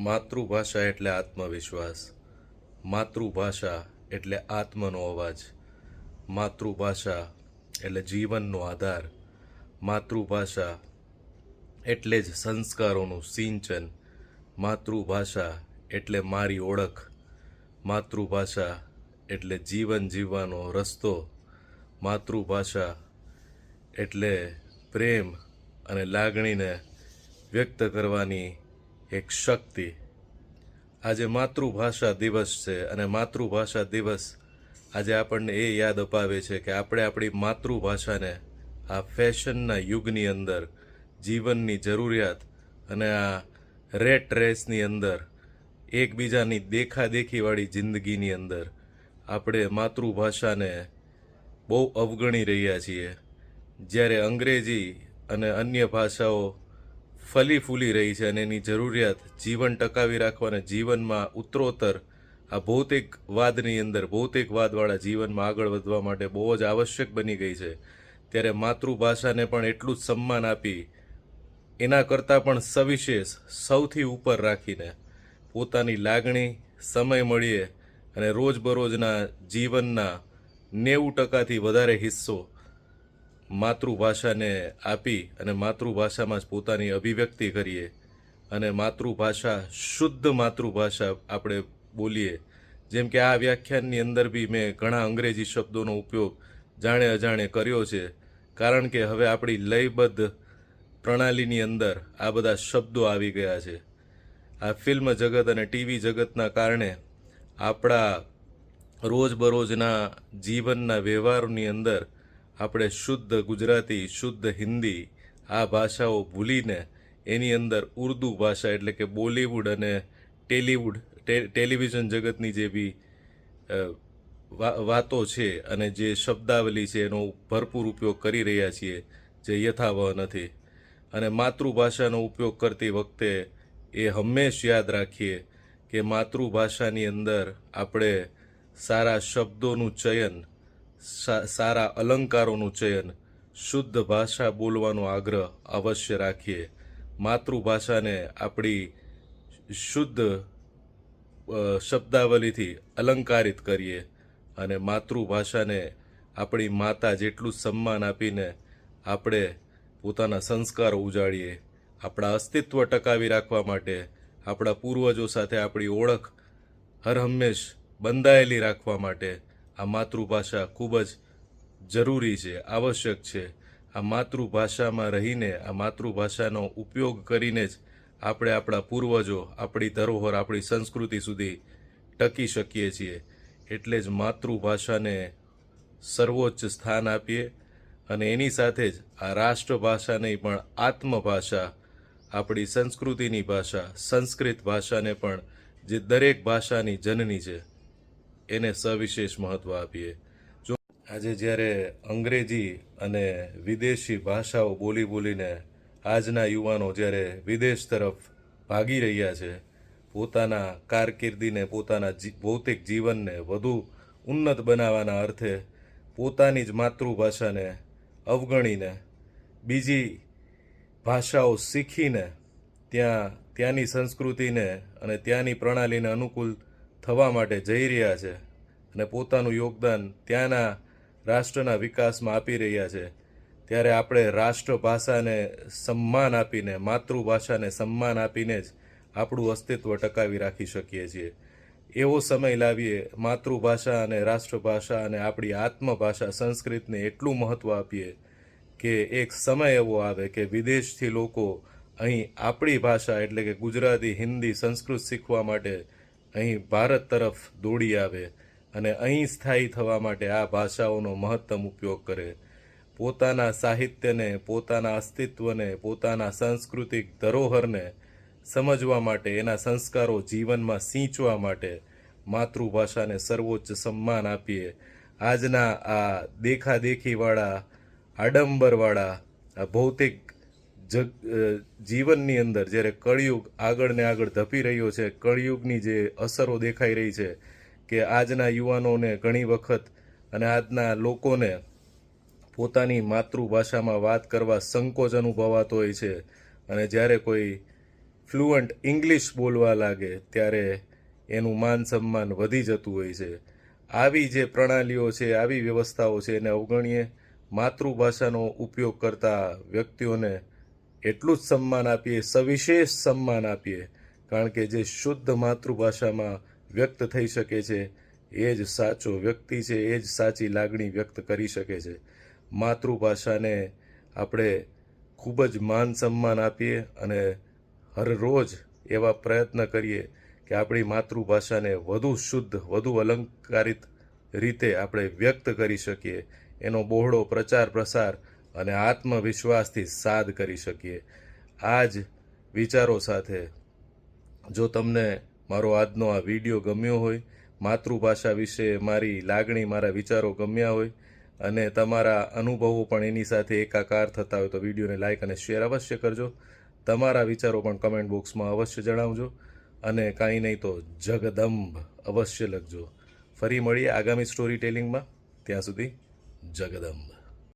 માતૃભાષા એટલે આત્મવિશ્વાસ. માતૃભાષા એટલે આત્મનો અવાજ. માતૃભાષા એટલે જીવનનો આધાર. માતૃભાષા એટલે જ સંસ્કારોનું સિંચન. માતૃભાષા એટલે મારી ઓળખ. માતૃભાષા એટલે જીવન જીવવાનો રસ્તો. માતૃભાષા એટલે પ્રેમ અને લાગણીને વ્યક્ત કરવાની એક શક્તિ. આજે માતૃભાષા દિવસ છે અને માતૃભાષા દિવસ આજે આપણને એ યાદ અપાવે છે કે આપણે આપણી માતૃભાષાને આ ફેશનના યુગની અંદર, જીવનની જરૂરિયાત અને આ રેટ રેસની અંદર, એકબીજાની દેખાદેખીવાળી જિંદગીની અંદર આપણે માતૃભાષાને બહુ અવગણી રહ્યા છીએ. જ્યારે અંગ્રેજી અને અન્ય ભાષાઓ ફલી ફૂલી રહી છે અને એની જરૂરિયાત જીવન ટકાવી રાખવાને જીવનમાં ઉત્તરોત્તર, આ ભૌતિકવાદની અંદર ભૌતિકવાદવાળા જીવનમાં આગળ વધવા માટે બહુ જ આવશ્યક બની ગઈ છે. ત્યારે માતૃભાષાને પણ એટલું જ સન્માન આપી, એના કરતાં પણ સવિશેષ સૌથી ઉપર રાખીને પોતાની લાગણી, સમય મળીએ અને રોજબરોજના જીવનના નેવું ટકાથી વધારે હિસ્સો માતૃભાષાને આપી અને માતૃભાષામાં જ પોતાની અભિવ્યક્તિ કરીએ અને માતૃભાષા, શુદ્ધ માતૃભાષા આપણે બોલીએ. જેમ કે આ વ્યાખ્યાનની અંદર બી મેં ઘણા અંગ્રેજી શબ્દોનો ઉપયોગ જાણે અજાણે કર્યો છે. કારણ કે હવે આપણી લયબદ્ધ પ્રણાલીની અંદર આ બધા શબ્દો આવી ગયા છે. આ ફિલ્મ જગત અને ટીવી જગતના કારણે આપણા રોજબરોજના જીવનના વ્યવહારની અંદર આપણે શુદ્ધ ગુજરાતી, શુદ્ધ હિન્દી આ ભાષાઓ ભૂલીને એની અંદર ઉર્દુ ભાષા એટલે કે બોલિવૂડ અને ટેલિવૂડ ટેલિવિઝન જગતની જે બી વાતો છે અને જે શબ્દાવલી છે એનો ભરપૂર ઉપયોગ કરી રહ્યા છીએ જે યથાવહ નથી. અને માતૃભાષાનો ઉપયોગ કરતી વખતે એ હંમેશ યાદ રાખીએ કે માતૃભાષાની અંદર આપણે સારા શબ્દોનું ચયન સારા અલંકારોનું ચયન, શુદ્ધ ભાષા બોલવાનો આગ્રહ અવશ્ય રાખીએ. માતૃભાષાને આપણી શુદ્ધ શબ્દાવલીથી અલંકારિત કરીએ અને માતૃભાષાને આપણી માતા જેટલું સન્માન આપીને આપણે પોતાના સંસ્કારો ઉજાડીએ આપણા અસ્તિત્વ ટકાવી રાખવા માટે આપણા પૂર્વજો સાથે આપણી ઓળખ હર હંમેશ બંધાયેલી રાખવા માટે આ માતૃભાષા ખૂબ જ જરૂરી છે, આવશ્યક છે. આ માતૃભાષામાં રહીને, આ માતૃભાષાનો ઉપયોગ કરીને જ આપણે આપણા પૂર્વજો, આપણી ધરોહર, આપણી સંસ્કૃતિ સુધી ટકી શકીએ છીએ. એટલે જ માતૃભાષાને સર્વોચ્ચ સ્થાન આપીએ અને એની સાથે જ આ રાષ્ટ્રભાષાની પણ આત્મભાષા, આપણી સંસ્કૃતિની ભાષા, સંસ્કૃત ભાષાને પણ જે દરેક ભાષાની જનની છે એને સવિશેષ મહત્વ આપીએ. જો આજે જ્યારે અંગ્રેજી અને વિદેશી ભાષાઓ બોલી બોલીને આજના યુવાનો જ્યારે વિદેશ તરફ ભાગી રહ્યા છે, પોતાના કારકિર્દીને, પોતાના ભૌતિક જીવનને વધુ ઉન્નત બનાવવાના અર્થે પોતાની જ માતૃભાષાને અવગણીને, બીજી ભાષાઓ શીખીને, ત્યાં, ત્યાંની સંસ્કૃતિને અને ત્યાંની પ્રણાલીને અનુકૂળ થવા માટે જઈ રહ્યા છે અને પોતાનું યોગદાન ત્યાંના રાષ્ટ્રના વિકાસમાં આપી રહ્યા છે. ત્યારે આપણે રાષ્ટ્રભાષાને સન્માન આપીને, માતૃભાષાને સન્માન આપીને જ આપણું અસ્તિત્વ ટકાવી રાખી શકીએ છીએ. એવો સમય લાવીએ, માતૃભાષા અને રાષ્ટ્રભાષા અને આપણી આત્મભાષા સંસ્કૃતને એટલું મહત્ત્વ આપીએ કે એક સમય એવો આવે કે વિદેશથી લોકો અહીં આપણી ભાષા એટલે કે ગુજરાતી, હિન્દી, સંસ્કૃત શીખવા માટે અહીં ભારત તરફ દોડી આવે અને અહીં સ્થાયી થવા માટે આ ભાષાઓનો મહત્તમ ઉપયોગ કરે. પોતાના સાહિત્યને, પોતાના અસ્તિત્વને, પોતાના સાંસ્કૃતિક ધરોહરને સમજવા માટે, એના સંસ્કારો જીવનમાં સિંચવા માટે માતૃભાષાને સર્વોચ્ચ સન્માન આપીએ. આજના આ દેખાદેખીવાળા, આડંબરવાળા, આ ભૌતિક જગ જીવનની અંદર જ્યારે કળિયુગ આગળ ને આગળ ધપી રહ્યો છે, કળિયુગની જે અસરો દેખાઈ રહી છે કે આજના યુવાનોને ઘણી વખત અને આજના લોકોને પોતાની માતૃભાષામાં વાત કરવા સંકોચ અનુભવાતો હોય છે અને જ્યારે કોઈ ફ્લુઅન્ટ ઇંગ્લિશ બોલવા લાગે ત્યારે એનું માન સન્માન વધી જતું હોય છે. આવી જે પ્રણાલીઓ છે, આવી વ્યવસ્થાઓ છે એને અવગણીએ માતૃભાષાનો ઉપયોગ કરતા વ્યક્તિઓને એટલું જ સન્માન આપીએ, સવિશેષ સન્માન આપીએ, કારણ કે જે શુદ્ધ માતૃભાષામાં વ્યક્ત થઈ શકે છે, એ જ સાચો વ્યક્તિ છે, એ જ સાચી લાગણી વ્યક્ત કરી શકે છે. માતૃભાષાને આપણે ખૂબ જ માન સન્માન આપીએ અને હરરોજ એવા પ્રયત્ન કરીએ કે આપણી માતૃભાષાને વધુ શુદ્ધ, વધુ અલંકારિત રીતે આપણે વ્યક્ત કરી શકીએ. એનો બહોળો પ્રચાર પ્રસાર અને આત્મવિશ્વાસથી સાદ કરી શકીએ. આ જ વિચારો સાથે જો તમને મારો આજનો આ વીડિયો ગમ્યો હોય, માતૃભાષા વિશે મારી લાગણી, મારા વિચારો ગમ્યા હોય અને તમારા અનુભવો પણ એની સાથે એકાકાર થતા હોય તો વિડીયોને લાઇક અને શેર અવશ્ય કરજો. તમારા વિચારો પણ કમેન્ટ બોક્સમાં અવશ્ય જણાવજો અને કાંઈ નહીં તો જગદંબ અવશ્ય લખજો. ફરી મળીએ આગામી સ્ટોરી ટેલિંગમાં ત્યાં સુધી જગદંબ.